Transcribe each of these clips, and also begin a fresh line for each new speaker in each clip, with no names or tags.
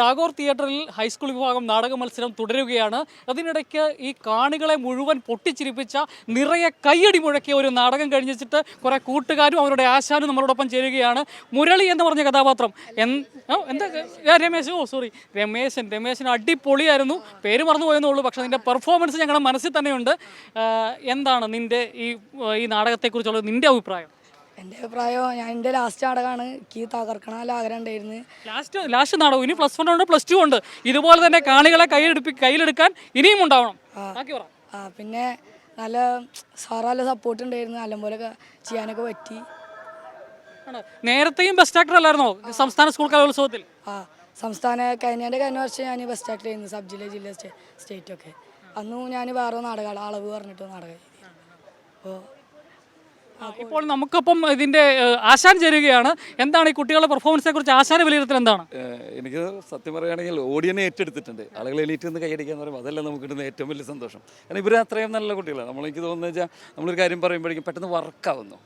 ടാഗോർ തിയേറ്ററിൽ ഹൈസ്കൂൾ വിഭാഗം നാടക മത്സരം തുടരുകയാണ്. അതിനിടയ്ക്ക് ഈ കാണികളെ മുഴുവൻ പൊട്ടിച്ചിരിപ്പിച്ച നിറയെ കയ്യടി മുഴക്കിയ ഒരു നാടകം കഴിഞ്ഞിട്ട് കുറെ കൂട്ടുകാരും അവരുടെ ആശാനും നമ്മളോടൊപ്പം ചേരുകയാണ്. മുരളി എന്ന് പറഞ്ഞ കഥാപാത്രം. എന്താ രമേശ് ഓ സോറി രമേശൻ രമേശൻ അടിപൊളിയായിരുന്നു. പേര് മറന്നു പോയെന്നേ ഉള്ളൂ. പക്ഷേ നിന്റെ പെർഫോമൻസ് ഞങ്ങളുടെ മനസ്സിൽ തന്നെയുണ്ട്. എന്താണ് നിന്റെ ഈ ഈ നാടകത്തെക്കുറിച്ചുള്ള നിന്റെ അഭിപ്രായം?
എന്റെ അഭിപ്രായം ഞാൻ എന്റെ ലാസ്റ്റ് നാടകമാണ്. കീ തകർക്കണ ആഗ്രഹം ഉണ്ടായിരുന്നു.
ലാസ്റ്റ് ലാസ്റ്റ് നാടകം. ഇനി പ്ലസ് വൺ ഉണ്ട് പ്ലസ് ടു ഉണ്ട്. ഇതുപോലെ തന്നെ കാണികളെ കയ്യിലെടുപ്പി കയ്യിലെടുക്കാൻ ഇനിയും ഉണ്ടാവണം. ബാക്കി പറ.
ആ പിന്നെ നല്ല സാറ് നല്ല സപ്പോർട്ട് ഉണ്ടായിരുന്നു. നല്ലപോലെ ചെയ്യാനൊക്കെ പറ്റി.
ആണ്. നേരത്തെയും ബെസ്റ്റ് ആക്ടർ അല്ലായിരുന്നോ? സംസ്ഥാന സ്കൂൾ കലോത്സവത്തിൽ?
ആ സംസ്ഥാന കഴിഞ്ഞതിന്റെ കഴിഞ്ഞ വർഷം ഞാൻ ബെസ്റ്റ് ആക്ടർ ചെയ്യുന്നു സബ് ജില്ല ജില്ല സ്റ്റേറ്റ് ഒക്കെ. അന്നും ഞാൻ വേറെ നാടകമാണ് അളവ് പറഞ്ഞിട്ട് നാടകം അപ്പോൾ
ഇപ്പോൾ നമുക്കൊപ്പം ഇതിന്റെ ഏഹ്, ആശാൻ ചേരുകയാണ്. എന്താണ് ഈ കുട്ടികളുടെ പെർഫോമൻസിനെ കുറിച്ച് ആശാന വിലയിരുത്തൽ എന്താണ്?
എനിക്ക് സത്യം പറയുകയാണെങ്കിൽ ഓഡിയനെ ഏറ്റെടുത്തിട്ടുണ്ട്. ആളുകൾ എണീറ്റ് നിന്ന് കൈയടിക്കാന്ന് പറയുമ്പോൾ അതല്ല നമുക്ക് കിട്ടുന്ന ഏറ്റവും വലിയ സന്തോഷം. കാരണം ഇവർ അത്രയും നല്ല കുട്ടികളാണ്. നമ്മൾ എനിക്ക് തോന്നുന്നത് വെച്ചാൽ നമ്മളൊരു കാര്യം പറയുമ്പോഴേക്കും പെട്ടെന്ന് വർക്കാവുന്നു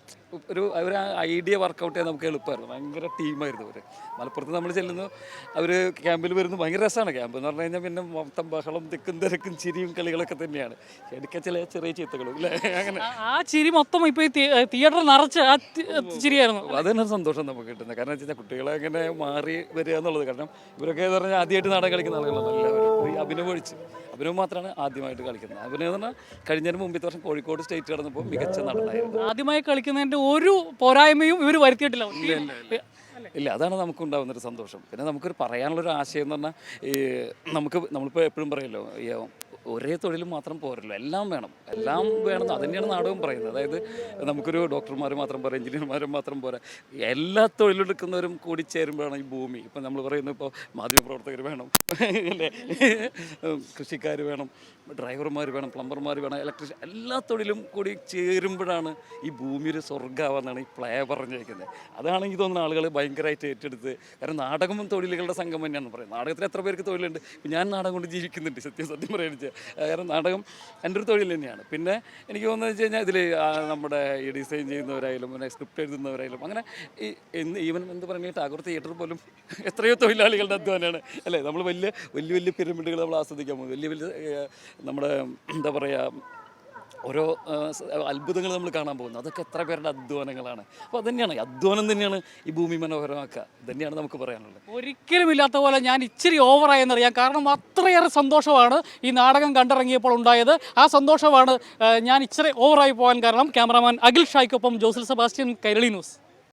ഒരു അവർ ആ ഐഡിയ വർക്കൗട്ട് ചെയ്യാൻ നമുക്ക് എളുപ്പമായിരുന്നു. ഭയങ്കര ടീമായിരുന്നു അവർ മലപ്പുറത്ത് നമ്മൾ ചെല്ലുന്നു അവർ ക്യാമ്പിൽ വരുന്നു. ഭയങ്കര രസമാണ്. ക്യാമ്പ് എന്ന് പറഞ്ഞു കഴിഞ്ഞാൽ പിന്നെ മൊത്തം ബഹളം തിക്കും തിരക്കും ചിരിയും കളികളൊക്കെ തന്നെയാണ്. എടുക്ക ചില ചെറിയ ചീത്തകളും അല്ലേ അങ്ങനെ.
ആ- ചിരി മൊത്തം ഇപ്പോൾ ഈ തിയ- നിറച്ച് ആ ചിരിയായിരുന്നു.
അതന്നെ ഒരു സന്തോഷം നമുക്ക് കിട്ടുന്നത്. കാരണം വെച്ച് കഴിഞ്ഞാൽ കുട്ടികളെ അങ്ങനെ മാറി വരിക എന്നുള്ളത് കാരണം ഇവരൊക്കെ എന്ന് പറഞ്ഞാൽ ആദ്യമായിട്ട് നാടകം കളിക്കുന്ന ആളുകളാണ്. എല്ലാവരും ഈ അഭിനവ് മാത്രമാണ് ആദ്യമായിട്ട് കളിക്കുന്നത്. അഭിനവ് എന്ന് പറഞ്ഞാൽ കഴിഞ്ഞതിന് മുമ്പത്തെ വർഷം കോഴിക്കോട് സ്റ്റേറ്റ് കടന്നപ്പോൾ മികച്ച നടനായിരുന്നു.
ആദ്യമായി കളിക്കുന്നതിന്റെ ഒരു പോരായ്മയും ഇവർ വരുത്തിയിട്ടില്ല.
ഇല്ല അതാണ് നമുക്കുണ്ടാകുന്ന ഒരു സന്തോഷം. പിന്നെ നമുക്കൊരു പറയാനുള്ളൊരു ആശയം എന്ന് പറഞ്ഞാൽ ഈ നമുക്ക് നമ്മളിപ്പോൾ എപ്പോഴും പറയല്ലോ ഈ ഒരേ തൊഴിൽ മാത്രം പോരല്ലോ. എല്ലാം വേണം. എല്ലാം വേണം. അത് തന്നെയാണ് നാടകം പറയുന്നത്. അതായത് നമുക്കൊരു ഡോക്ടർമാർ മാത്രം പോരാ എഞ്ചിനീയർമാർ മാത്രം പോരാ. എല്ലാ തൊഴിലെടുക്കുന്നവരും കൂടി ചേരുമ്പോഴാണ് ഈ ഭൂമി. ഇപ്പം നമ്മൾ പറയുന്നത് ഇപ്പോൾ മാധ്യമപ്രവർത്തകർ വേണം. അല്ലേ? കൃഷിക്കാർ വേണം ഡ്രൈവർമാർ വേണം പ്ലംബർമാർ വേണം ഇലക്ട്രീഷ്യൻ എല്ലാ തൊഴിലും കൂടി ചേരുമ്പോഴാണ് ഈ ഭൂമി ഒരു സ്വർഗാവെന്നാണ് ഈ പ്ലേ പറഞ്ഞിരിക്കുന്നത് അതാണ് എനിക്ക് തോന്നുന്ന ആളുകൾ ഭയങ്കരമായിട്ട് ഏറ്റെടുത്ത് കാരണം നാടകവും തൊഴിലുകളുടെ സംഘം തന്നെയാണ് പറയുന്നത് നാടകത്തിൽ എത്ര പേർക്ക് തൊഴിലുണ്ട്? ഞാൻ നാടകം കൊണ്ട് ജീവിക്കുന്നുണ്ട്. സത്യം സത്യം പറയുന്നത് കാരണം നാടകം എന്റെ ഒരു തൊഴിൽ തന്നെയാണ്. പിന്നെ എനിക്ക് തോന്നുന്നത് വെച്ച് കഴിഞ്ഞാൽ ഇതിൽ നമ്മുടെ ഈ ഡിസൈൻ ചെയ്യുന്നവരായാലും പിന്നെ സ്ക്രിപ്റ്റ് എഴുതുന്നവരായാലും അങ്ങനെ ഈ ഈവൻ എന്ത് പറഞ്ഞാൽ ടാഗോർ തിയേറ്റർ പോലും എത്രയോ തൊഴിലാളികളുടെ അധ്വാനമാണ് അല്ലേ? നമ്മൾ വലിയ വലിയ വലിയ പിരമിഡുകൾ നമ്മൾ ആസ്വദിക്കാൻ പോകും വലിയ വലിയ നമ്മുടെ എന്താ പറയുക ഓരോ അത്ഭുതങ്ങൾ നമ്മൾ കാണാൻ പോകുന്നു. അതൊക്കെ എത്ര പേരുടെ അധ്വാനങ്ങളാണ്. അപ്പോൾ അതന്നെയാണ് അധ്വാനം തന്നെയാണ് ഈ ഭൂമി മനോഹരമാക്കുക. തന്നെയാണ് നമുക്ക് പറയാനുള്ളത്.
ഒരിക്കലും ഇല്ലാത്ത പോലെ ഞാൻ ഇച്ചിരി ഓവറായെന്നറിയാം കാരണം അത്രയേറെ സന്തോഷമാണ് ഈ നാടകം കണ്ടിറങ്ങിയപ്പോൾ ഉണ്ടായത്. ആ സന്തോഷമാണ് ഞാൻ ഇച്ചിരി ഓവറായി പോകാൻ കാരണം ക്യാമറാമാൻ അഖിൽ ഷായ്ക്കൊപ്പം ജോസൽ സെബാസ്റ്റ്യൻ കൈരളി ന്യൂസ്.